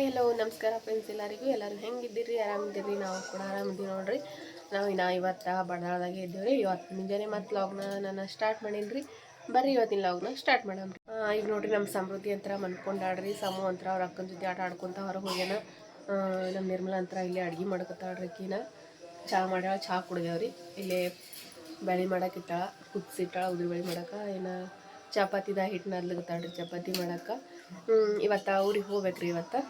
Hi hello ನಮಸ್ಕಾರ friends ಎಲ್ಲರಿಗೂ. ಎಲ್ಲರೂ ಹೆಂಗಿದ್ದೀರಿ? ಆರಾಮಿದ್ದೀರಿ? ನಾವು ಕೂಡ ಆರಾಮಿದ್ದೀವಿ ನೋಡಿರಿ. ನಾವು ಇನ್ನು ಇವತ್ತು ಬಡದಾಗೆ ಇದ್ದೀವಿ ಇವತ್ತು ಮುಂಜಾನೆ ಮತ್ತು ಲಾಗ್ನ ನಾನು ಸ್ಟಾರ್ಟ್ ಮಾಡೀನಿ ರೀ ಬರ್ರಿ ಇವತ್ತಿನ ಲಾಗ್ನ ಸ್ಟಾರ್ಟ್ ಮಾಡೋಣ ಈಗ ನೋಡ್ರಿ ನಮ್ಮ ಸಮೃದ್ಧಿ ಅಂತರ ಮನ್ಕೊಂಡಾಡ್ರಿ ಸಮೂಹ ಅಂತರ ಅವ್ರ ಅಕ್ಕನ ಜೊತೆ ಆಟ ಆಡ್ಕೊತ ಹೊರಗೆ ಹೋಗ್ಯಾನ. ನಮ್ಮ ನಿರ್ಮಲ ಅಂತರ ಇಲ್ಲಿ ಅಡುಗೆ ಮಾಡಕತ್ತಾಳ್ರಿ ಅಕ್ಕಿನ. ಚಹಾ ಮಾಡ್ಯಾಳ ಚಹಾ ಕುಡ್ದೇವ್ರಿ ಇಲ್ಲಿ ಬೆಳೆ ಮಾಡೋಕ್ಕಿಟ್ಟಾಳ ಕುದಿಸಿಟ್ಟಾಳ ಉದ್ರಿ ಬೆಳೆ ಮಾಡಕ್ಕೆ ಏನು ಚಪಾತಿದ ಹಿಟ್ಟು ನದ್ಲಗತ್ತಾಳ್ರಿ, ಚಪಾತಿ ಮಾಡಕ್ಕೆ ಇವತ್ತು ಊರಿಗೆ ಹೋಗ್ಬೇಕ್ರಿ ಇವತ್ತು.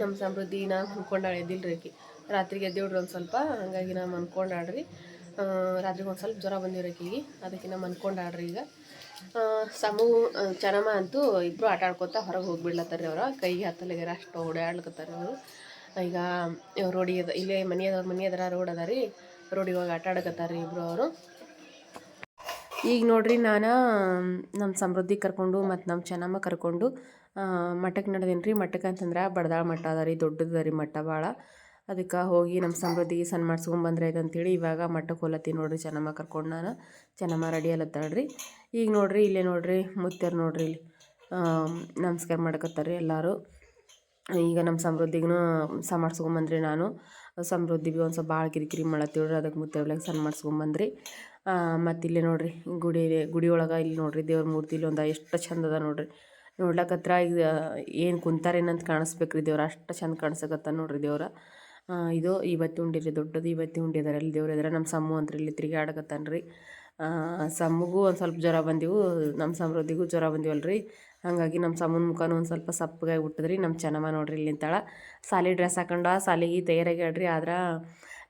ನಮ್ಮ ಸಮೃದ್ಧಿ ಸಮೃದ್ಧಿನ ಎದ್ದಿಲ್ರಿ ಆಕಿ. ರಾತ್ರಿಗೆ ಎದ್ದೇಳ್ರಿ ಒಂದು ಸ್ವಲ್ಪ, ಹಂಗಾಗಿ ನಾವು ಅನ್ಕೊಂಡಾಡ್ರಿ ರಾತ್ರಿಗೆ ಒಂದು ಸ್ವಲ್ಪ ಜ್ವರ ಬಂದಿವ್ರಿ ಆಕಿಗೆ. ಅದಕ್ಕೆ ನಾ ಆಡ್ರಿ ಈಗ. ಸಮೂ ಚನಮ ಅಂತೂ ಇಬ್ಬರು ಆಟ ಆಡ್ಕೊತ ಹೊರಗೆ ಹೋಗ್ಬಿಡ್ಲತ್ತಾರ ಅವ್ರ. ಕೈಗೆ ಹತ್ತಲಿಗೆ ಅಷ್ಟು ಓಡಾಡ್ಲಕತ್ತಾರ ಅವರು. ಈಗ ರೋಡಿ ಅದ, ಇಲ್ಲೇ ಮನೆ ಅದ, ಮನೆ ಅದರ ರೋಡ್ ಅದ ರೀ. ರೋಡಿಗೆ ಹೋಗಿ ಆಟ ಆಡಕತ್ತಾರ ಇಬ್ಬರು ಅವರು. ಈಗ ನೋಡ್ರಿ ನಾನು, ನಮ್ಮ ಸಮೃದ್ಧಿ ಕರ್ಕೊಂಡು ಮತ್ತು ನಮ್ಮ ಚೆನ್ನಮ್ಮ ಕರ್ಕೊಂಡು ಮಠಕ್ಕೆ ನಡೆದೇನು ರೀ? ಮಠಕ್ಕೆ ಅಂತಂದ್ರೆ ಬಡದಾಳ ಮಠ ಅದ ರೀ, ದೊಡ್ಡದ ರೀ ಮಠ ಭಾಳ ಅದಕ್ಕೆ ಹೋಗಿ ನಮ್ಮ ಸಮೃದ್ಧಿಗೆ ಸಣ್ಣ ಮಾಡಿಸ್ಕೊಂಬಂದ್ರೆ ಆಯ್ತು ಅಂತೇಳಿ ಇವಾಗ ಮಠಕ್ಕೆ ಹೋಲತ್ತೀನಿ ನೋಡ್ರಿ ಚೆನ್ನಮ್ಮ ಕರ್ಕೊಂಡು ನಾನು. ಚೆನ್ನಮ್ಮ ರೆಡಿ ಅಲತ್ತಾಳ್ರಿ ಈಗ ನೋಡ್ರಿ, ಇಲ್ಲೇ ನೋಡ್ರಿ ಮುತ್ಯರು ನೋಡ್ರಿ ಇಲ್ಲಿ. ನಮಸ್ಕಾರ ಮಾಡಕತ್ತಾರೆ ಎಲ್ಲರೂ. ಈಗ ನಮ್ಮ ಸಮೃದ್ಧಿಗೂ ಸಹ ಮಾಡಿಸ್ಕೊಂಬಂದ್ರಿ ನಾನು. ಸಮೃದ್ಧಿ ಭೀ ಒಂದು ಸ್ವಲ್ಪ ಭಾಳ ಕಿರಿಕಿರಿ ಮಾಡತ್ತೀವ್ರಿ ಅದಕ್ಕೆ ಮುತ್ತೆ ಒಳಗೆ ಸಣ್ಣ ಮಾಡಿಸ್ಕೊಂಬಂದ್ರಿ ಮತ್ತು ಇಲ್ಲೇ ನೋಡ್ರಿ, ಗುಡಿ ಗುಡಿ ಒಳಗೆ ಇಲ್ಲಿ ನೋಡ್ರಿ, ದೇವ್ರ ಮೂರ್ತಿ ಇಲ್ಲಿ ಒಂದು ಎಷ್ಟು ಚಂದ ಅದ ನೋಡ್ರಿ. ನೋಡ್ಲಕತ್ರ ಈಗ ಏನು ಕುಂತಾರೇನಂತ ಕಾಣಿಸ್ಬೇಕ್ರಿ ದೇವ್ರ. ಅಷ್ಟು ಚಂದ ಕಾಣಿಸಕತ್ತ ನೋಡ್ರಿ ದೇವ್ರ. ಇದು ಇವತ್ತು ಉಂಡಿ ರೀ, ದೊಡ್ಡದು ಇವತ್ತು ಉಂಡಿ ಅದಾರ ಅಲ್ಲಿ ದೇವ್ರ ಎದ್ರ ನಮ್ಮ ಸಮ್ಮು ಅಂತ ಇಲ್ಲಿ ತಿರುಗಾಡಕತ್ತಾನ ರೀ. ಸಮ್ಮಗೂ ಒಂದು ಸ್ವಲ್ಪ ಜ್ವರ ಬಂದಿವು ನಮ್ಮ ಸಮೃದ್ಧಿಗೂ ಜ್ವರ ಬಂದಿವಲ್ರಿ. ಹಾಗಾಗಿ ನಮ್ಮ ಸಮ್ಮನ ಮುಖನೂ ಒಂದು ಸ್ವಲ್ಪ ಸಪ್ಪಗಾಗಿ ಬಿಟ್ಟದ್ರಿ ನಮ್ಮ ಚೆನ್ನಮ್ಮ ನೋಡ್ರಿ ಇಲ್ಲಿ ನಿಂತಾಳ. ಸಾಲಿ ಡ್ರೆಸ್ ಹಾಕೊಂಡ ಸಾಲಿಗೆ ತಯಾರಾಗ್ಯಾಳ್ರಿ ಆದ್ರೆ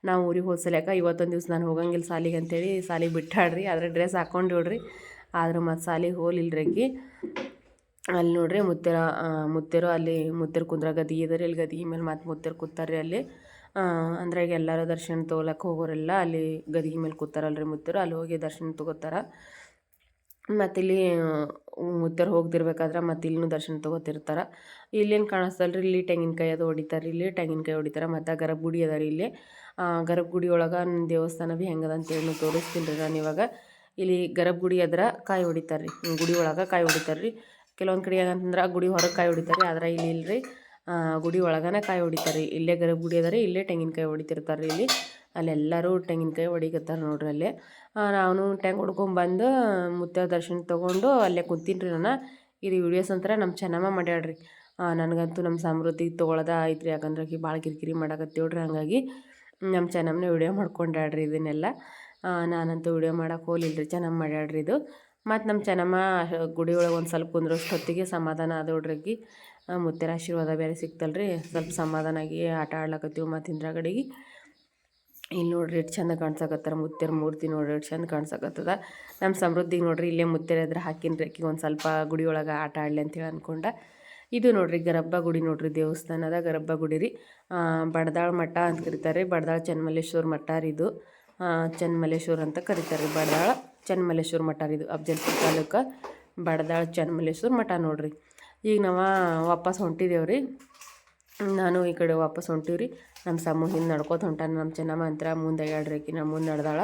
ನಾವು ಊರಿಗೆ ಹೋದ್ಸಲ್ಯಾಕ ಇವತ್ತೊಂದು ದಿವ್ಸ ನಾನು ಹೋಗಂಗಿಲ್ಲ ಸಾಲಿಗೆ ಅಂತೇಳಿ, ಸಾಲಿಗೆ ಬಿಟ್ಟಾಡ್ರಿ ಆದ್ರೆ ಡ್ರೆಸ್ ಹಾಕೊಂಡು ಹೇಳ್ರಿ ಆದ್ರೆ ಮತ್ತು ಸಾಲಿಗೆ ಹೋಲಿಲ್ಲ ಆಕಿ. ಅಲ್ಲಿ ನೋಡ್ರಿ ಮುತ್ತೆರ ಮುತ್ತೆರು ಅಲ್ಲಿ ಮುತ್ತೆರು ಕುಂದ್ರ ಗದಿ ಇದಾರೆ. ಇಲ್ಲಿ ಗದಿ ಮೇಲೆ ಮತ್ತೆ ಮುತ್ತೆರು ಕೂತಾರ್ರಿ ಅಲ್ಲಿ. ಅಂದ್ರೆ ಈಗ ಎಲ್ಲರೂ ದರ್ಶನ ತೊಗೊಳಕ್ಕೆ ಹೋಗೋರೆಲ್ಲ ಅಲ್ಲಿ ಗದಿ ಮೇಲೆ ಕೂತಾರಲ್ರಿ ಮುತ್ತೆರು ಅಲ್ಲಿ ಹೋಗಿ ದರ್ಶನ ತೊಗೋತಾರ. ಮತ್ತೆ ಇಲ್ಲಿ ಮುತ್ತೆರು ಹೋಗ್ತಿರ್ಬೇಕಾದ್ರೆ ಮತ್ತೆ ಇಲ್ಲಿನೂ ದರ್ಶನ ತೊಗೋತಿರ್ತಾರೆ. ಇಲ್ಲೇನು ಕಾಣಿಸ್ತಲ್ರಿ, ಇಲ್ಲಿ ತೆಂಗಿನಕಾಯಿ ಅದು ಹೊಡಿತಾರೆ ಇಲ್ಲಿ ತೆಂಗಿನಕಾಯಿ ಹೊಡಿತಾರೆ. ಮತ್ತು ಗರಬ್ಗುಡಿ ಅದ ರೀ ಇಲ್ಲಿ. ಗರಬ್ಗುಡಿ ಒಳಗೆ ದೇವಸ್ಥಾನ ಭೀ ಹೆಂಗದ ಅಂತೇಳಿ ತೋರಿಸ್ತೀನಿ ರೀ ನಾನು ಇವಾಗ. ಇಲ್ಲಿ ಗರಬ್ಗುಡಿ ಅದ್ರ ಕಾಯಿ ಹೊಡಿತಾರೆ ರೀ ಗುಡಿ ಒಳಗೆ ಕಾಯಿ ಹೊಡಿತಾರೆ ರೀ ಕೆಲವೊಂದು ಕಡೆ ಏನಂತಂದ್ರೆ ಗುಡಿ ಹೊರಗೆ ಕಾಯಿ ಹೊಡಿತಾರೆ, ಆದ್ರೆ ಇಲ್ಲಿ ಇಲ್ರಿ. ಗುಡಿ ಒಳಗನೆ ಕಾಯಿ ಹೊಡಿತಾರೆ. ಇಲ್ಲೇ ಗರ್ಭಗುಡಿ ಅದ ರೀ, ಇಲ್ಲೇ ತೆಂಗಿನಕಾಯಿ ಹೊಡಿತಿರ್ತಾರೆ ಇಲ್ಲಿ. ಅಲ್ಲೆಲ್ಲರೂ ತೆಂಗಿನಕಾಯಿ ಹೊಡಿಕತ್ತಾರೆ ನೋಡ್ರಿ ಅಲ್ಲೇ. ನಾನು ಟೆಂಗ್ ಹೊಡ್ಕೊಂಬಂದು ಮುತ್ತ ದರ್ಶನ ತೊಗೊಂಡು ಅಲ್ಲೇ ಕುಂತೀನಿ ರೀ ನಾನು. ಇದು ವಿಡಿಯೋಸ್ ಅಂತಾರೆ ನಮ್ಮ ಚೆನ್ನಮ್ಮ ಮಾಡ್ಯಾಡ್ರಿ. ನನಗಂತೂ ನಮ್ಮ ಸಮೃದ್ಧಿ ತೊಗೊಳದ ಆಯ್ತು ರೀ ಯಾಕಂದ್ರೆ ಆಕಿ ಭಾಳ ಕಿರಿಕಿರಿ ಮಾಡಕತ್ತೇಳ್ರಿ ಹಾಗಾಗಿ ನಮ್ಮ ಚೆನ್ನಮ್ಮನ ವಿಡಿಯೋ ಮಾಡ್ಕೊಂಡಾಡ್ರಿ ಇದನ್ನೆಲ್ಲ. ನಾನಂತೂ ವಿಡಿಯೋ ಮಾಡೋಕೆ ಹೋಗ್ಲಿಲ್ಲ ರೀ ಚೆನ್ನಮ್ಮ ಮಾಡ್ಯಾಡ್ರಿ ಇದು. ಮತ್ತು ನಮ್ಮ ಚೆನ್ನಮ್ಮ ಗುಡಿ ಒಳಗೆ ಒಂದು ಸ್ವಲ್ಪ ಕುಂದ್ರಷ್ಟು ಹೊತ್ತಿಗೆ ಸಮಾಧಾನ ಆದೋಡ್ರಗಿ ಮುತ್ತೆರ ಆಶೀರ್ವಾದ ಬೇರೆ ಸಿಕ್ತಲ್ರಿ ಸ್ವಲ್ಪ ಸಮಾಧಾನ ಆಗಿ ಆಟ ಆಡ್ಲಕತ್ತೀವಿ ಮತ್ತು ಹಿಂದ್ರಗಡೆಗೆ. ಇಲ್ಲಿ ನೋಡ್ರಿ ಎಷ್ಟು ಚಂದ ಕಾಣ್ಸಕತ್ತಾರ ಮುತ್ತೆರ ಮೂರ್ತಿ ನೋಡ್ರಿ, ಎಷ್ಟು ಚಂದ ಕಾಣ್ಸಕತ್ತದ. ನಮ್ಮ ಸಮೃದ್ಧಿಗೆ ನೋಡ್ರಿ ಇಲ್ಲೇ ಮುತ್ತೆರ ಎದ್ರ ಹಾಕಿನ್ರಿ ಆಕಿಗೆ ಒಂದು ಸ್ವಲ್ಪ ಗುಡಿ ಒಳಗೆ ಆಟ ಆಡಲಿ ಅಂತೇಳಿ ಅನ್ಕೊಂಡ. ಇದು ನೋಡ್ರಿ ಗರಬ್ಬ ಗುಡಿ ನೋಡ್ರಿ ದೇವಸ್ಥಾನದ ಗರಬ್ಬ ಗುಡಿ ರೀ. ಬಡದಾಳ ಮಠ ಅಂತ ಕರೀತಾರೆ ಬಡದಾಳ ಚನ್ನಮಲ್ಲೇಶ್ವರ ಮಠ ರೀ ಇದು. ಚನ್ನಮಲ್ಲೇಶ್ವರ ಅಂತ ಕರೀತಾರೆ ರೀ ಬಡದಾಳ. ಚನ್ನಮಲ್ಲೇಶ್ವರ ಮಠ ರೀ ಇದು ಅಫ್ಜಲ್ಪುರ ತಾಲೂಕು ಬಡದಾಳ್ ಚನ್ನಮಲ್ಲೇಶ್ವರ ಮಠ ನೋಡ್ರಿ. ಈಗ ನಾವು ವಾಪಸ್ ರೀ. ನಾನು ಈ ಕಡೆ ವಾಪಸ್ ಹೊಂಟೀವ್ರಿ ನಮ್ಮ ಸಮೂಹ ಹಿಂದೆ ನಡ್ಕೋತ ಹೊಂಟಾನ ನಮ್ಮ ಚೆನ್ನಮ್ಮ ಅಂತರ ಮುಂದೆ ಆಕಿ ನಮ್ಮ ಮುಂದೆ ನಡೆದಾಳ.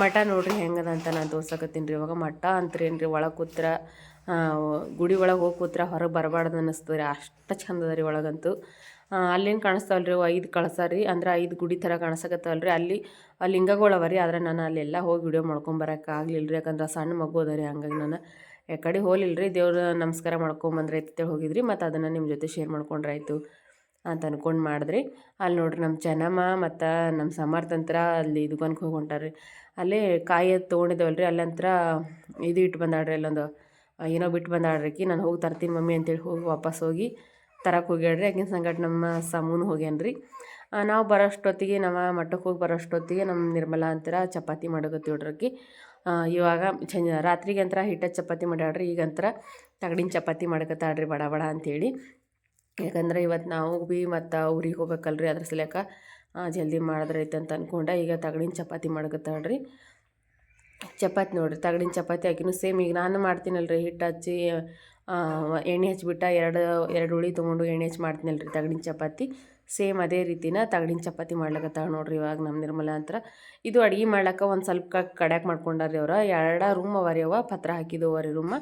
ಮಠ ನೋಡ್ರಿ ಹೆಂಗದ ಅಂತ ನಾನು ತೋರ್ಸಕತ್ತೀನಿ ರೀ. ಇವಾಗ ಮಠ ಅಂತ್ರೇನು ರೀ ಒಳಗೆ ಕೂತ್ರ ಗುಡಿ ಒಳಗೆ ಹೋಗಿ ಕೂತ್ರ ಹೊರಗೆ ಬರಬಾರ್ದು ಅನ್ನಿಸ್ತದೆ ರೀ ಅಷ್ಟು ಚಂದದ ರೀ ಒಳಗಂತೂ. ಅಲ್ಲೇನು ಕಾಣಿಸ್ತಾವಲ್ಲ ರೀ ಐದು ಕಳಸ ರೀ. ಅಂದ್ರೆ ಐದು ಗುಡಿ ಥರ ಕಾಣಿಸಕತ್ತವಲ್ಲ ರೀ ಅಲ್ಲಿ ಲಿಂಗಗಳು ಅವ ರೀ. ಆದರೆ ನಾನು ಅಲ್ಲೆಲ್ಲ ಹೋಗಿ ವಿಡಿಯೋ ಮಾಡ್ಕೊಂಬರಕ್ಕೆ ಆಗಲಿಲ್ಲ ರೀ ಯಾಕಂದ್ರೆ ಸಣ್ಣ ಮಗು ಅದ ರೀ. ಹಂಗಾಗಿ ನಾನು ಯಾಕಡೆ ಹೋಲಿಲ್ಲ ರೀ ದೇವ್ರ ನಮಸ್ಕಾರ ಮಾಡ್ಕೊಂಬಂದ್ರೆ ಐತೆ ಹೋಗಿದ್ರಿ. ಮತ್ತು ಅದನ್ನು ನಿಮ್ಮ ಜೊತೆ ಶೇರ್ ಮಾಡ್ಕೊಂಡ್ರೆ ಆಯಿತು ಅಂತ ಅಂದ್ಕೊಂಡು ಮಾಡಿದ್ರಿ. ಅಲ್ಲಿ ನೋಡ್ರಿ ನಮ್ಮ ಚೆನ್ನಮ್ಮ ಮತ್ತು ನಮ್ಮ ಸಮರ್ಥಂತ್ರ ಅಲ್ಲಿ ದುಕಾನ್ಗೆ ಹೋಗಿ ಹೊಂಟಾರ್ರಿ ಅಲ್ಲೇ ಕಾಯಿ ತೊಗೊಂಡಿದ್ದೇವಲ್ರಿ. ಅಲ್ಲಂತ್ರ ಇದು ಇಟ್ಟು ಬಂದಾಡ್ರಿ ಅಲ್ಲೊಂದು, ಏನೋ ಬಿಟ್ಟು ಬಂದಾಡ್ರಿ ಆಕಿ ನಾನು ಹೋಗಿ ತರ್ತೀನಿ ಮಮ್ಮಿ ಅಂತೇಳಿ ಹೋಗಿ ವಾಪಸ್ ಹೋಗಿ ತರಕ್ಕೆ ಹೋಗ್ಯಾಡ್ರಿ ಆಕಿನ ಸಂಗಡ ನಮ್ಮ ಸಮೂನು ಹೋಗ್ಯಾನ್ರಿ. ನಾವು ಬರೋಷ್ಟೊತ್ತಿಗೆ ನಾವು ಮಠಕ್ಕೆ ಹೋಗಿ ಬರೋಷ್ಟೊತ್ತಿಗೆ ನಮ್ಮ ನಿರ್ಮಲಾ ಅಂತರ ಚಪಾತಿ ಮಾಡಕತ್ತೀವ್ರಿ ಇವಾಗ ಚಂದ ರಾತ್ರಿಗೆ ಅಂತರ ಹಿಟ್ಟ ಚಪಾತಿ ಮಾಡ್ಯಾಳ್ರಿ. ಈಗಂತರ ತಗಡಿನ ಚಪಾತಿ ಮಾಡಕತ್ತಾಳ್ರಿ ಬಡ ಬಡ ಅಂತೇಳಿ. ಯಾಕಂದ್ರೆ ಇವತ್ತು ನಾವು ಭೀ ಮತ್ತು ಊರಿಗೆ ಹೋಗ್ಬೇಕಲ್ರಿ ಅದ್ರ ಸಲಕ ಜಲ್ದಿ ಮಾಡಿದ್ರೈತೆ ಅಂತ ಅನ್ಕೊಂಡೆ ಈಗ ತಗಡಿನ ಚಪಾತಿ ಮಾಡಕತ್ತಾಳ್ರಿ ಚಪಾತಿ ನೋಡ್ರಿ, ತಗಡಿನ ಚಪಾತಿ ಹಾಕಿನೂ ಸೇಮ್. ಈಗ ನಾನು ಮಾಡ್ತೀನಲ್ರಿ ಹಿಟ್ಟು ಹಚ್ಚಿ ಎಣ್ಣೆ ಹಚ್ಬಿಟ್ಟ ಎರಡು ಎರಡು ಉಳಿ ತೊಗೊಂಡು ಎಣ್ಣೆ ಹಚ್ಚಿ ಮಾಡ್ತೀನಲ್ರಿ ತಗಡಿನ ಚಪಾತಿ. ಸೇಮ್ ಅದೇ ರೀತಿನ ತಗಡಿನ ಚಪಾತಿ ಮಾಡ್ಲಕತ್ತಾಳ ನೋಡ್ರಿ ಇವಾಗ ನಮ್ಮ ನಿರ್ಮಲ ಅಂತ ಇದು ಅಡುಗೆ ಮಾಡ್ಲಕ್ಕ ಒಂದು ಸ್ವಲ್ಪ ಕಡ್ಯಾಕ್ ಮಾಡ್ಕೊಂಡಾರ್ರಿ ಅವ್ರು. ಎರಡು ರೂಮ್ ಅವ ರೀ ಅವ ಪತ್ರ ಹಾಕಿದ್ದು ಅವ ರೀ ರೂಮ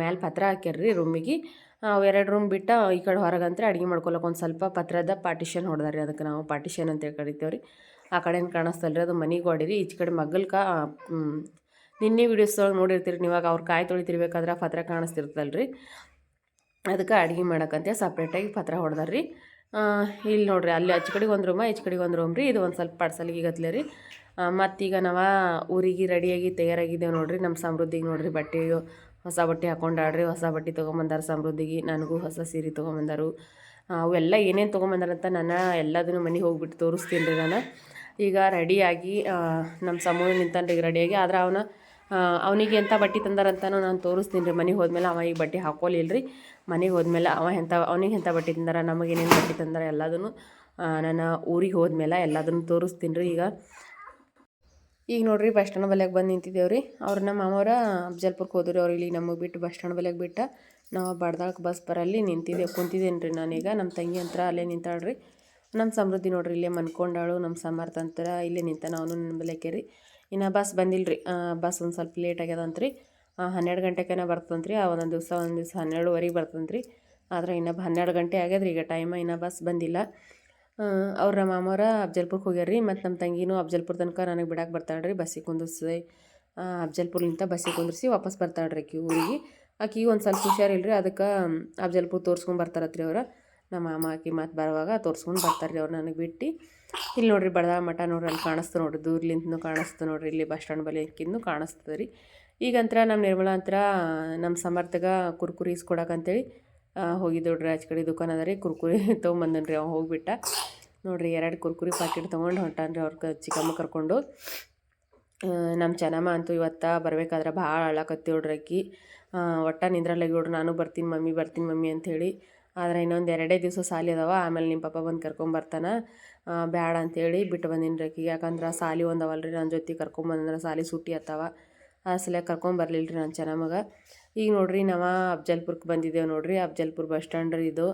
ಮ್ಯಾಲೆ ಪತ್ರ ಹಾಕ್ಯಾರ್ರಿ ರೂಮಿಗೆ. ಎರಡು ರೂಮ್ ಬಿಟ್ಟು ಈ ಕಡೆ ಹೊರಗಂತ್ರ ಅಡುಗೆ ಮಾಡ್ಕೊಳಕ್ಕೆ ಒಂದು ಸ್ವಲ್ಪ ಪತ್ರದ ಪಾರ್ಟಿಷನ್ ಹೊಡೆದಾರ್ರಿ. ಅದಕ್ಕೆ ನಾವು ಪಾರ್ಟಿಷನ್ ಅಂತೇಳಿ ಕರಿತೇವೆ ರೀ ಆ ಕಡೆ ಕಾಣಿಸ್ತಲ್ರಿ ರೀ ಅದು ಮನೆಗೆ ಹೊಡೀರಿ. ಈಚೆ ಕಡೆ ಮಗ್ಗಲ್ಕ ನಿನ್ನೆ ವೀಡಿಯೋಸ್ದೊಳಗೆ ನೋಡಿರ್ತೀರಿ, ನೀವಾಗ ಅವ್ರು ಕಾಯಿ ತೊಳಿತಿರ್ಬೇಕಾದ್ರೆ ಪತ್ರ ಕಾಣಿಸ್ತಿರ್ತಲ್ಲ ರೀ ಅದಕ್ಕೆ ಅಡುಗೆ ಮಾಡಕ್ಕಂತೆ ಸಪ್ರೇಟಾಗಿ ಪತ್ರ ಹೊಡೆದಾರ್ರಿ. ಇಲ್ಲಿ ನೋಡ್ರಿ ಅಲ್ಲಿ ಆಚೆ ಕಡೆಗೆ ಒಂದು ರೂಮ ಈಚೆ ಕಡೆಗೆ ಒಂದು ರೂಮ್ ರೀ. ಇದು ಒಂದು ಸ್ವಲ್ಪ ಪಡ್ಸಲಿಗೆ ಗತ್ಲೆ ರೀ. ಮತ್ತೀಗ ನಾವು ಊರಿಗೆ ರೆಡಿಯಾಗಿ ತಯಾರಾಗಿದ್ದೇವೆ ನೋಡ್ರಿ. ನಮ್ಮ ಸಮೃದ್ಧಿಗೆ ನೋಡ್ರಿ ಬಟ್ಟೆ, ಹೊಸ ಬಟ್ಟೆ ಹಾಕೊಂಡಾಡ್ರಿ ಹೊಸ ಬಟ್ಟೆ ತೊಗೊಂಬಂದಾರ ಸಮೃದ್ಧಿಗೆ, ನನಗೂ ಹೊಸ ಸೀರೆ ತೊಗೊಂಬಂದಾರು. ಅವೆಲ್ಲ ಏನೇನು ತೊಗೊಂಬಂದಾರಂತ ನಾನು ಎಲ್ಲದನ್ನು ಮನೆಗೆ ಹೋಗ್ಬಿಟ್ಟು ತೋರಿಸ್ತೀನಿ ರೀ ನಾನು. ಈಗ ರೆಡಿಯಾಗಿ ನಮ್ಮ ಸಮೂಹ ನಿಂತಾನೆ ರೀ ರೆಡಿಯಾಗಿ ಆದ್ರೆ ಅವನ ಅವನಿಗೆ ಎಂಥ ಬಟ್ಟೆ ತಂದಾರಂತನೂ ನಾನು ತೋರಿಸ್ತೀನಿ ರೀ. ಮನೆಗೆ ಹೋದ್ಮೇಲೆ ಅವ ಈಗ ಬಟ್ಟೆ ಹಾಕೋಲಿಲ್ಲ ರೀ ಮನೆಗೆ ಹೋದ್ಮೇಲೆ ಅವ ಎಂಥ ಅವನಿಗೆ ಎಂಥ ಬಟ್ಟೆ ತಂದಾರ, ನಮಗೆ ಏನೇನು ಬಟ್ಟೆ ತಂದಾರ ಎಲ್ಲದನ್ನು ನಾನು ಊರಿಗೆ ಹೋದ್ಮೇಲೆ ಎಲ್ಲದನ್ನು ತೋರಿಸ್ತೀನಿ ರೀ ಈಗ. ಈಗ ನೋಡಿರಿ ಬಸ್ ಸ್ಟ್ಯಾಂಡ್ ಬಲ್ಯಾಗ ಬಂದು ನಿಂತಿದ್ದೇವೆ ರೀ. ಅವ್ರು ನಮ್ಮ ಮಾಮವ್ರ ಅಫ್ಜಲ್ಪುರ್ಗೆ ಹೋದ್ರಿ. ಅವ್ರು ಇಲ್ಲಿ ನಮಗೆ ಬಿಟ್ಟು ಬಸ್ ಸ್ಟ್ಯಾಂಡ್ ಬಲ್ಯಾಗ ಬಿಟ್ಟ ನಾವು ಬಡ್ದಾಳಕ್ಕೆ ಬಸ್ ಬರಲ್ಲಿ ನಿಂತಿದ್ದೆ ಕುಂತಿದ್ದೇನೆ ರೀ ನಾನೀಗ ನಮ್ಮ ತಂಗಿ ಹತ್ರ ಅಲ್ಲೇ ನಿಂತಾಳ್ರಿ. ನಮ್ಮ ಸಮೃದ್ಧಿ ನೋಡ್ರಿ, ಇಲ್ಲೇ ಮನ್ಕೊಂಡಾಳು ನಮ್ಮ ಸಮರ್ಥ ಅಂತರ ಇಲ್ಲೇ ನಿಂತ ಅವನು ನನ್ನ ಬಲಕ್ಕೆ ರೀ ಇನ್ನು ಬಸ್ ಬಂದಿಲ್ಲ ರೀ ಬಸ್ ಒಂದು ಸ್ವಲ್ಪ ಲೇಟ್ ಆಗ್ಯದಂತ್ರಿ. ಹನ್ನೆರಡು ಗಂಟೆಗೇನ ಬರ್ತಂತ್ರಿ. ಆ, ಒಂದೊಂದು ದಿವಸ ಒಂದು ದಿವಸ ಹನ್ನೆರಡುವರೆಗೆ ಬರ್ತಂತ್ರಿ. ಆದ್ರೆ ಇನ್ನು ಹನ್ನೆರಡು ಗಂಟೆ ಆಗ್ಯದ್ರಿ. ಈಗ ಟೈಮ ಇನ್ನು ಬಸ್ ಬಂದಿಲ್ಲ. ಅವ್ರ ನಮ್ಮ ಮಾಮವ್ರ ಅಫ್ಜಲ್ಪುರ್ಗೆ ಹೋಗ್ಯಾರ ರೀ ಮತ್ತು ನಮ್ಮ ತಂಗಿನೂ ಅಫ್ಜಲ್ಪುರ್ ತನಕ ನನಗೆ ಬಿಡಕ್ಕೆ ಬರ್ತಾಳೆ ರೀ ಬಸ್ಸಿಗೆ ಕುಂದಿಸಿ ಅಫ್ಜಲ್ಪುರ್ಲಿಂದ ಬಸ್ಸಿಗೆ ಕುಂದಿರಿಸಿ ವಾಪಸ್ ಬರ್ತಾಳೆ ರೀ ಆಕಿ ಊರಿಗೆ. ಆಕಿಗೆ ಒಂದು ಸ್ವಲ್ಪ ಹುಷಾರಿಲ್ಲ ರೀ ಅದಕ್ಕೆ ಅಫ್ಜಲ್ಪುರ್ ತೋರ್ಸ್ಕೊಂಡು ಬರ್ತಾರತ್ರಿ ಅವ್ರು. ನಮ್ಮ ಮಾಮ ಆಕಿ ಮತ್ತು ಬರುವಾಗ ತೋರ್ಸ್ಕೊಂಡು ಬರ್ತಾರೆ ರೀ ಅವ್ರು ನನಗೆ ಬಿಟ್ಟು. ಇಲ್ಲಿ ನೋಡ್ರಿ ಬಡದಾಳ ಮಠ ನೋಡ್ರಿ ಅಲ್ಲಿ ಕಾಣಿಸ್ತು ನೋಡ್ರಿ ದೂರ್ಲಿಂತನೂ ಕಾಣಿಸ್ತು ನೋಡ್ರಿ ಇಲ್ಲಿ ಬಸ್ ಸ್ಟ್ಯಾಂಡ್ ಬಳಿ ಕಿಂದು ಕಾಣಿಸ್ತದೆ ರೀ. ಈಗಂತ್ರ ನಮ್ಮ ನಿರ್ಮಲಾ ಅಂತರ ನಮ್ಮ ಸಮರ್ಥಗ ಕುರ್ಕುರಿ ಇಸ್ಕೊಡಕ್ಕೆ ಹೋಗಿದ್ದು ನೋಡ್ರಿ ಆಚೆ ಕಡೆ ದುಕಾನ್ ಅದ ರೀ ಕುರ್ಕುರಿ ತೊಗೊಂಬಂದನ್ರಿ ಅವ್ನು ಹೋಗಿಬಿಟ್ಟ. ನೋಡ್ರಿ ಎರಡು ಕುರ್ಕುರಿ ಪ್ಯಾಕೆಟ್ ತೊಗೊಂಡು ಹೊಂಟಾನ್ರಿ ಅವ್ರ ಚಿಕ್ಕಮ್ಮ ಕರ್ಕೊಂಡು. ನಮ್ಮ ಚೆನ್ನಮ್ಮ ಅಂತೂ ಇವತ್ತು ಬರಬೇಕಾದ್ರೆ ಭಾಳ ಅಳಕತ್ತಿ ಆ, ಒಟ್ಟ ನಿಂದ್ರಲ್ಲ ನೋಡ್ರಿ ನಾನು ಬರ್ತೀನಿ ಮಮ್ಮಿ ಬರ್ತೀನಿ ಮಮ್ಮಿ ಅಂಥೇಳಿ ಆದ್ರೆ ಇನ್ನೊಂದು ಎರಡೇ ದಿವಸ ಸಾಲಿ ಅದಾವ ಆಮೇಲೆ ನಿಮ್ಮ ಪಾಪ ಬಂದು ಕರ್ಕೊಂಬರ್ತಾನೆ. ಬ್ಯಾಡ ಅಂತೇಳಿ ಬಿಟ್ಟು ಬಂದೀನಿ ರೀ ಯಾಕಂದ್ರೆ ಸಾಲಿ ಒಂದು ಅವಲ್ಲ ರೀ ನನ್ನ ಜೊತೆ ಕರ್ಕೊಂಬಂದ್ರೆ ಸಾಲಿ ಸುಟ್ಟಿ ಆತಾವ ಆ ಸಲ ಕರ್ಕೊಂಬರ್ಲಿಲ್ಲ ರೀ ನನ್ನ ಚೆನ್ನಮ್ಮಗ. ಈಗ ನೋಡ್ರಿ ನಾವು ಅಬ್ಜಲ್ಪುರಕ್ಕೆ ಬಂದಿದ್ದೇವೆ ನೋಡಿರಿ. ಅಫ್ಜಲ್ಪುರ್ ಬಸ್ ಸ್ಟ್ಯಾಂಡ್ ರೀ ಇದು.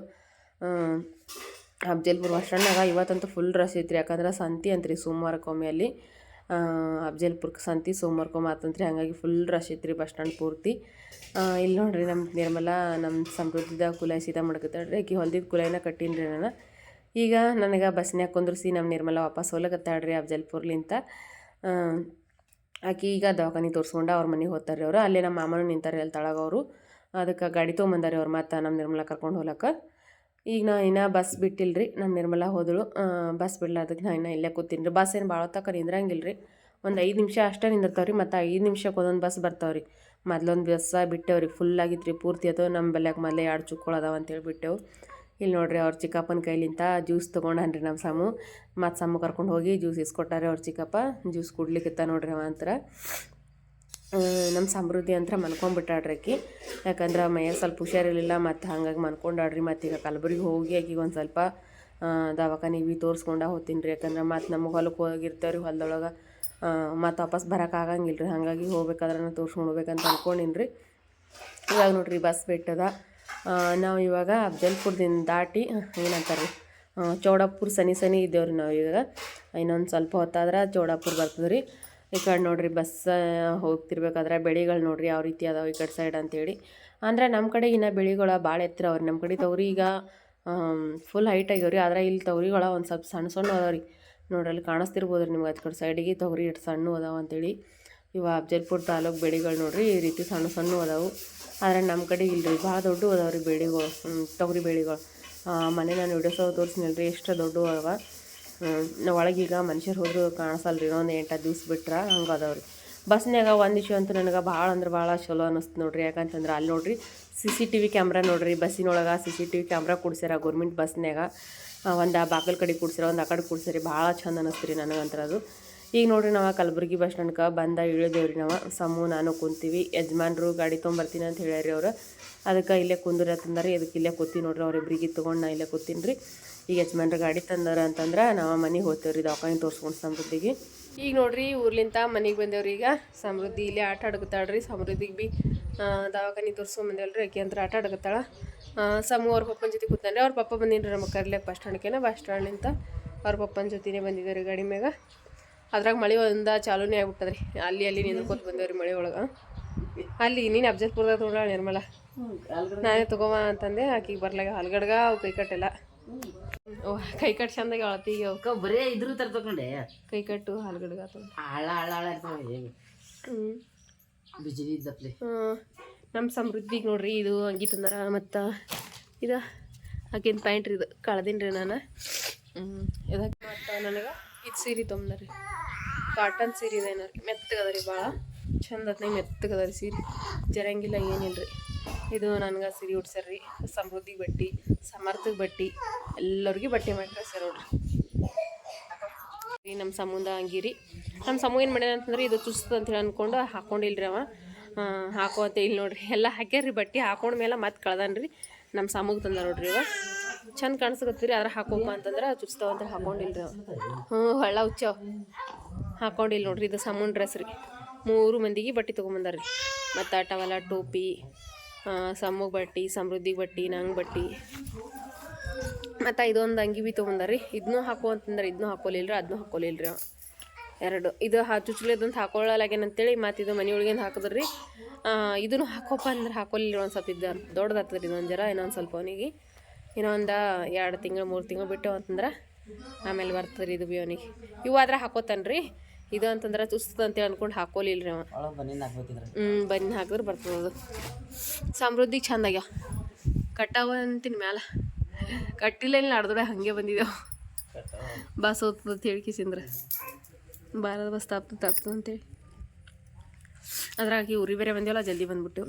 ಅಬ್ಜಲ್ಪುರ್ ಬಸ್ ಸ್ಟ್ಯಾಂಡ್ನಾಗ ಇವತ್ತಂತೂ ಫುಲ್ ರಶ್ ಐತ್ರಿ. ಯಾಕಂದ್ರೆ ಸಂತಿ ಅಂತ್ರಿ ಸೋಮವಾರಕ್ಕೊಮ್ಮೆ ಅಲ್ಲಿ. ಅಬ್ಜಲ್ಪುರ್ಕ್ ಸಂತಿ ಸೋಮವಾರಕ್ಕೊಮ್ಮೆ ಆತಂತ್ರಿ. ಹಾಗಾಗಿ ಫುಲ್ ರಶ್ ಐತ್ರಿ ಬಸ್ ಸ್ಟ್ಯಾಂಡ್ ಪೂರ್ತಿ. ಇಲ್ಲಿ ನೋಡ್ರಿ ನಮ್ಮ ನಿರ್ಮಲ ನಮ್ಮ ಸಮೃದ್ಧಿದ ಕುಲಾಯಿ ಸೀದಾ ಮಾಡ್ಕೊತಾಳ್ರಿ ಆಕೆ ಹೊಲ್ದಿದ್ದ ಕುಲಾಯಿನ ಕಟ್ಟೀನಿ ರೀ ನಾನು. ಈಗ ನನಗೆ ಬಸ್ನ್ಯಾಗ ಕುಂದ್ರಿಸಿ ನಮ್ಮ ನಿರ್ಮಲ ವಾಪಸ್ ಹೋಗ್ಲಕತ್ತಾಳ್ರಿ ಅಫ್ಜಲ್ಪುರ್ಲಿಂತ. ಆಕಿ ಈಗ ದವಾಖಾನೆ ತೋರಿಸ್ಕೊಂಡು ಅವ್ರ ಮನೆಗೆ ಹೋಗ್ತಾರೆ ಅವರು. ಅಲ್ಲೇ ನಮ್ಮ ಮಾಮನೂ ನಿಂತಾರೆ ಅಲ್ಲಿ ತಳಗ ಅವರು ಅದಕ್ಕೆ ಗಾಡಿ ತೊಗೊಂಬಂದಾರೆ ಅವ್ರು ಮತ್ತೆ ನಮ್ಮ ನಿರ್ಮಲ ಕರ್ಕೊಂಡು ಹೋಗ್ಲಕ್ಕ. ಈಗ ನಾ ಇನ್ನೂ ಬಸ್ ಬಿಟ್ಟಿಲ್ರಿ ನಮ್ಮ ನಿರ್ಮಲ ಹೋದಳು. ಬಸ್ ಬಿಡ್ಲಾರ್ದಕ್ಕೆ ನಾ ಇನ್ನೂ ಇಲ್ಲೇ ಕೂತೀನಿ ರೀ ಬಸ್ ಏನು ಭಾಳ ಹೊತ್ತಾಕ ನಿಂದ್ರಂಗಿಲ್ಲ ಒಂದು ಐದು ನಿಮಿಷ ಅಷ್ಟೇ ನಿಂದಿರ್ತಾವೆ ರೀ ಮತ್ತು ಐದು ನಿಮಿಷಕ್ಕೆ ಒಂದೊಂದು ಬಸ್ ಬರ್ತಾವೆ ರೀ ಮೊದ್ಲೊಂದು ಬಸ್ ಬಿಟ್ಟೇವ್ರಿ ಫುಲ್ ಆಗಿತ್ತು ರೀ ಪೂರ್ತಿ ಅದು. ನಮ್ಮ ಬಲ್ಯಾಗ ಮೊದಲೇ ಎರಡು ಚುಕ್ಕೊಳದಾವ ಅಂತೇಳಿ ಬಿಟ್ಟೆವು. ಇಲ್ಲಿ ನೋಡ್ರಿ ಅವ್ರ ಚಿಕ್ಕಪ್ಪನ ಕೈಲಿಂತ ಜ್ಯೂಸ್ ತೊಗೊಂಡಾನ್ರಿ ನಮ್ಮ ಸಾಮು. ಮತ್ತು ಸಾಮು ಕರ್ಕೊಂಡು ಹೋಗಿ ಜ್ಯೂಸ್ ಇಸ್ಕೊಟ್ಟಾರೆ ಅವ್ರ ಚಿಕ್ಕಪ್ಪ. ಜ್ಯೂಸ್ ಕುಡ್ಲಿಕ್ಕಿತ್ತ ನೋಡ್ರಿ ಅವ ಅಂತರ. ನಮ್ಮ ಸಮೃದ್ಧಿ ಅಂತ ಮನ್ಕೊಂಡ್ಬಿಟ್ಟಾಡ್ರಿ ಯಾಕಂದ್ರೆ ಮೈಯ ಸ್ವಲ್ಪ ಹುಷಾರಿರಲಿಲ್ಲ ಮತ್ತು ಹಂಗಾಗಿ ಮನ್ಕೊಂಡಾಡ್ರಿ ಮತ್ತು ಈಗ ಕಲಬುರ್ಗಿ ಹೋಗಿ ಆಕಿಗೆ ಒಂದು ಸ್ವಲ್ಪ ದವಾಖಾನಿಗೆ ಭೀ ತೋರಿಸ್ಕೊಂಡ ಹೋಗ್ತೀನಿ ರೀ ಯಾಕಂದ್ರೆ ಮತ್ತು ನಮಗೆ ಹೊಲಕ್ಕೆ ಹೋಗಿರ್ತೇವೆ ರೀ ಹೊಲದೊಳಗೆ ಮತ್ತು ವಾಪಸ್ ಬರೋಕ್ಕಾಗಂಗಿಲ್ಲ ರೀ ಹಾಗಾಗಿ ಹೋಗ್ಬೇಕಾದ್ರೆ ತೋರ್ಸ್ಕೊಂಡು ಹೋಗ್ಬೇಕಂತ ಅಂದ್ಕೊಂಡಿನಿ ರೀ ಇವಾಗ ನೋಡ್ರಿ ಬಸ್ ಬಿಟ್ಟದ. ನಾವು ಇವಾಗ ಅಫ್ಜಲ್ಪುರದಿಂದ ದಾಟಿ ಏನಂತಾರೆ ಚೌಡಾಪುರ ಸನಿ ಸನಿ ಇದ್ದೇವೆ ರೀ ನಾವು ಇವಾಗ. ಇನ್ನೊಂದು ಸ್ವಲ್ಪ ಹೊತ್ತಾದ್ರೆ ಚೌಡಾಪುರ ಬರ್ತದೆ ರೀ ಈ ಕಡೆ ನೋಡಿರಿ ಬಸ್ ಹೋಗ್ತಿರ್ಬೇಕಾದ್ರೆ ಬೆಳೆಗಳು ನೋಡ್ರಿ ಯಾವ ರೀತಿ ಅದಾವೆ ಈ ಕಡೆ ಸೈಡ್ ಅಂತೇಳಿ. ಅಂದ್ರೆ ನಮ್ಮ ಕಡೆ ಇನ್ನು ಬೆಳೆಗಳ ಭಾಳ ಎತ್ತರ ಅವ್ರಿ. ನಮ್ಮ ಕಡೆ ತವ್ರಿ ಈಗ ಫುಲ್ ಹೈಟ್ ಆಗ್ಯಾವ್ರಿ. ಆದ್ರೆ ಇಲ್ಲಿ ತವ್ರಿಗಳ ಒಂದು ಸ್ವಲ್ಪ ಸಣ್ಣ ಸಣ್ಣ ಅದಾವೆ ರೀ ನೋಡ್ರಿ ಅಲ್ಲಿ ಕಾಣಿಸ್ತಿರ್ಬೋದು ರೀ ನಿಮ್ಗೆ ಅದ್ ಕಡೆ ಸೈಡಿಗೆ ತೊಗರಿ ಇಟ್ಟು ಸಣ್ಣ ಅದಾವ ಅಂತೇಳಿ. ಇವು ಅಫ್ಜಲ್ಪುರ ತಾಲೂಕು ಬೆಳೆಗಳು ನೋಡ್ರಿ, ಈ ರೀತಿ ಸಣ್ಣ ಸಣ್ಣ ಅದಾವು. ಆದರೆ ನಮ್ಮ ಕಡೆ ಇಲ್ಲರಿ ಭಾಳ ದೊಡ್ಡ ಅದಾವ ರೀ ಬೆಳೆಗಳು ತೊಗರಿ ಬೆಳೆಗಳು. ಮನೆ ನಾನು ವಿಡಿಯೋಸ್ ತೋರಿಸ್ನಲ್ಲ ರೀ ಎಷ್ಟು ದೊಡ್ಡ ಅವ. ಒಳಗೀಗ ಮನುಷ್ಯರು ಹೋದ್ರು ಕಾಣಿಸಲ್ಲ ರೀ ಇನ್ನೊಂದು ಎಂಟು ದಿವ್ಸ ಬಿಟ್ರೆ ಹಂಗೆ ಅದಾವ್ರಿ ಬಸ್ನಾಗ ಒಂದು ಇಶ್ಯೂ ಅಂತೂ ನನಗೆ ಭಾಳ ಅಂದ್ರೆ ಭಾಳ ಚಲೋ ಅನ್ನಿಸ್ತು ನೋಡ್ರಿ. ಯಾಕಂತಂದ್ರೆ ಅಲ್ಲಿ ನೋಡ್ರಿ, C C T V camera ನೋಡ್ರಿ, ಬಸ್ಸಿನೊಳಗೆ C C T V camera ಕೊಡ್ಸ್ಯಾರ government ಬಸ್ನಾಗ ಒಂದು ಬಾಗಿಲು ಕಡೆ ಕೊಡ್ಸ್ಯಾರ, ಒಂದು ಆ ಕಡೆ ಕೊಡ್ಸ್ಯಾರಿ, ಭಾಳ ಚಂದ ಅನ್ನಿಸ್ತು ರೀ ನನಗಂತ್ರ ಅದು. ಈಗ ನೋಡ್ರಿ ನಾವು ಕಲಬುರ್ಗಿ ಬಸ್ ಸ್ಟ್ಯಾಂಡ್ಗೆ ಬಂದ ಇಳಿದೇವ್ರಿ ನಾವು. ಸಮೂ ನಾನು ಕುಂತೀವಿ. ಯಜಮಾನ್ರು ಗಾಡಿ ತೊಗೊಂಬರ್ತೀನಿ ಅಂತ ಹೇಳ್ಯಾರಿ ಅವ್ರು. ಅದಕ್ಕೆ ಇಲ್ಲೇ ಕುಂದ್ರ ತಂದಾರೆ ಅದಕ್ಕೆ ಇಲ್ಲೇ ಕೂತೀನಿ ನೋಡ್ರಿ ಅವ್ರಿಬ್ರಿಗೆ ತೊಗೊಂಡು ನಾ ಇಲ್ಲೇ ಕೂತೀನಿ ರೀ ಈಗ ಯಜಮಾನ್ರು ಗಾಡಿ ತಂದಾರ ಅಂತಂದ್ರೆ ನಾವು ಮನೆಗೆ ಹೋಗ್ತೇವೆ ರೀ ದವಾಖಾನೆ ತೋರಿಸ್ಕೊಂಡು ಸಮೃದ್ಧಿಗೆ. ಈಗ ನೋಡ್ರಿ ಊರ್ಲಿಂತ ಮನೆಗೆ ಬಂದೇವ್ರಿ ಈಗ. ಸಮೃದ್ಧಿ ಇಲ್ಲೇ ಆಟ ಆಡ್ಕೊತಾಳ್ರಿ ಸಮೃದ್ಧಿಗೆ ಬಿ ದವಾಖಾನೆ ತೋರಿಸ್ಕೊಂಡು ಬಂದೇವಲ್ರಿ. ಆಕೆ ಅಂತ ಆಟ ಆಡಕತ್ತಾಳ. ಸಮು ಅವ್ರ ಪಪ್ಪನ ಜೊತೆ ಕೂತಾನ್ರಿ. ಅವ್ರ ಪಪ್ಪ ಬಂದಿನ್ರಿ ನಮ್ಮ ಕರ್ಲೆ ಬಸ್ ಸ್ಟ್ಯಾಂಡ್ಕೇನ. ಬಸ್ ಸ್ಟ್ಯಾಂಡ್ನಿಂದ ಅವ್ರ ಪಪ್ಪನ ಜೊತೆನೇ ಬಂದಿದ್ದಾರೆ ಗಾಡಿ ಮ್ಯಾಗ. ಅದ್ರಾಗ ಮಳೆ ಒಂದ ಚಾಲೂನೇ ಆಗ್ಬಿಟ್ಟದ್ರಿ. ಅಲ್ಲಿ ಅಲ್ಲಿ ನಿಂದ್ಕೋತ ಬಂದೇವ್ರಿ ಮಳೆ ಒಳಗೆ. ಅಲ್ಲಿ ನೀನು ಅಫ್ಜಲ್ಪುರದಾಗ ನೋಡ ನಿರ್ಮಲ? ನಾನೇ ತಗೋವ ಅಂತಂದೆ ಆಕಿಗೆ ಬರ್ಲಾಗ ಹಲ್ಗಡ್ಗ ಅವು ಕೈ ಕಟ್ಟೆಲ್ಲ ಓ ಕೈ ಕಟ್ ಚಂದಾಗಿ ಅಳತಿಗೆ ಅವು. ಬರೇ ಇದ್ರು ತರ ತಕೊಂಡೆ ಕೈ ಕಟ್ಟು ಹಲ್ಗಡ್ಗ ಆಳ ಆಳ ಬಿಜಿಲಿ ಇದ್ದಪ್ಲೆ. ನಮ್ಮ ಸಮೃದ್ಧಿಗೆ ನೋಡ್ರಿ ಇದು ಅಂಗಿ ತಂದಾರ ಮತ್ತು ಇದು. ಆಕಿನ ಪ್ಯಾಂಟ್ರಿ ಇದು. ಕಳ್ದೀನಿ ರೀ ನಾನು ಇದಕ್ಕೆ ಮತ್ತು ನನಗೆ ಇದು ಸೀರೆ ತೊಂದರೆ ಕಾಟನ್ ಸೀರೆ ಇದೆ ಏನಾರ ಮೆತ್ತಗದ ರೀ ಭಾಳ. ಚಂದ ಮೆತ್ತಗದ ರೀ ಸೀರೆ. ಜರಂಗಿಲ್ಲ ಏನಿಲ್ಲ ಇದು ನನಗೆ ಸೀರೆ ಉಡ್ಸ್ಯಾರ ಸಮೃದ್ಧಿಗೆ ಬಟ್ಟೆ, ಸಮರ್ಥಗೆ ಬಟ್ಟೆ. ಎಲ್ಲರಿಗೂ ಬಟ್ಟೆ ಮಾಡ್ತಾರೆ ಸರ್ ನೋಡ್ರಿ. ನಮ್ಮ ಸಮುದ ಅಂಗಿರಿ. ನಮ್ಮ ಸಮೂಹ ಏನು ಮಾಡ್ಯಾನ ಅಂತಂದ್ರೆ ಇದು ಚುಸ್ತದ ಅಂತ ಹೇಳಿ ಅನ್ಕೊಂಡು ಹಾಕೊಂಡಿಲ್ರಿ ಅವ. ಹಾಕೋ ಅಂತ ಇಲ್ಲಿ ನೋಡ್ರಿ. ಎಲ್ಲ ಹಾಕ್ಯಾರ್ರಿ ಬಟ್ಟೆ. ಹಾಕೊಂಡ ಮೇಲೆ ಮತ್ತೆ ರೀ ನಮ್ಮ ಸಮೂಹ ತಂದ ನೋಡ್ರಿ ಇವ. ಚಂದ ಕಾಣಿಸ್ಕತ್ತೀರಿ ಅದ್ರ ಹಾಕೋಪ್ಪ ಅಂತಂದ್ರೆ ಚುಚ್ತಾವ ಅಂತ ಹಾಕೊಂಡಿಲ್ರಿ ಹ್ಞೂ, ಹಳ್ಳ ಹುಚ್ಚವ ಹಾಕೊಂಡಿಲ್ಲ ನೋಡ್ರಿ, ಇದು ಸಮೂನ್ ಡ್ರೆಸ್ ರೀ. ಮೂರು ಮಂದಿಗೆ ಬಟ್ಟೆ ತೊಗೊಂಬಂದಾರ್ರಿ ಮತ್ತು ಟವಲ ಟೋಪಿ ಸಮ್ಮಗ್ ಬಟ್ಟೆ, ಸಮೃದ್ಧಿ ಬಟ್ಟೆ, ನಂಗೆ ಬಟ್ಟೆ. ಮತ್ತು ಇದೊಂದು ಅಂಗಿ ಬಿ ರೀ. ಇದನ್ನೂ ಹಾಕೋ ಅಂತಂದ್ರೆ ಇದನ್ನೂ ರೀ ಅದನ್ನೂ ಹಾಕೋಲಿಲ್ಲ ರೀ ಎರಡು. ಇದು ಹಾ ಚುಚ್ಚುಲಿದಂತ ಹಾಕೊಳ್ಳಲಾಗೇನ ಅಂತೇಳಿ ಮತ್ತು ಇದು ಮನೆ ಒಳಗಿಂದ ಹಾಕಿದ್ರಿ ಇದನ್ನು ಹಾಕೋಪ್ಪ ಅಂದ್ರೆ ಹಾಕೋಲಿಲ್ಲ ಒಂದು ಸ್ವಲ್ಪ ಇದ್ದ ದೊಡ್ಡದಾಗ್ತದೆ ಇದೊಂದು ಜರ, ಇನ್ನೊಂದು ಸ್ವಲ್ಪ ಅವನಿಗೆ. ಇನ್ನೊಂದು ಎರಡು ತಿಂಗಳು ಮೂರು ತಿಂಗಳು ಬಿಟ್ಟು ಅಂತಂದ್ರೆ ಆಮೇಲೆ ಬರ್ತದೆ ರೀ ಇದು ಬಿ ಅವನಿಗೆ ಇವು ಆದ್ರೆ ಹಾಕೋತಾನೆ ರೀ ಇದು ಅಂತಂದ್ರೆ ಸುಸ್ತದ ಅಂತೇಳಿ ಅನ್ಕೊಂಡು ಹಾಕೋಲಿಲ್ಲ ರೀ. ಅವನು ಹ್ಞೂ ಬನ್ನಿ ಹಾಕಿದ್ರೆ ಬರ್ತದೆ ಅದು. ಸಮೃದ್ಧಿ ಚಂದ ಆಗ್ಯಾವ. ಕಟ್ಟಾವ ಅಂತೀನಿ ಮ್ಯಾಲ. ಕಟ್ಟಿಲ್ಲ ಇಲ್ಲಿ ನಡೆದ್ರೆ ಹಾಗೆ ಬಂದಿದ್ದೆವು ಬಸ್ ಹೋಗ್ತದೆ ಅಂತ ಹೇಳಿ ಕಿಸಿಂದ್ರೆ. ಬಾರದ ಬಸ್ ತಾಪ್ತು ತಾಪ್ತದೆ ಅಂತೇಳಿ ಅದ್ರಾಗಿ ಉರಿ ಬೇರೆ ಬಂದೇವಲ್ಲ ಜಲ್ದಿ ಬಂದ್ಬಿಟ್ಟು.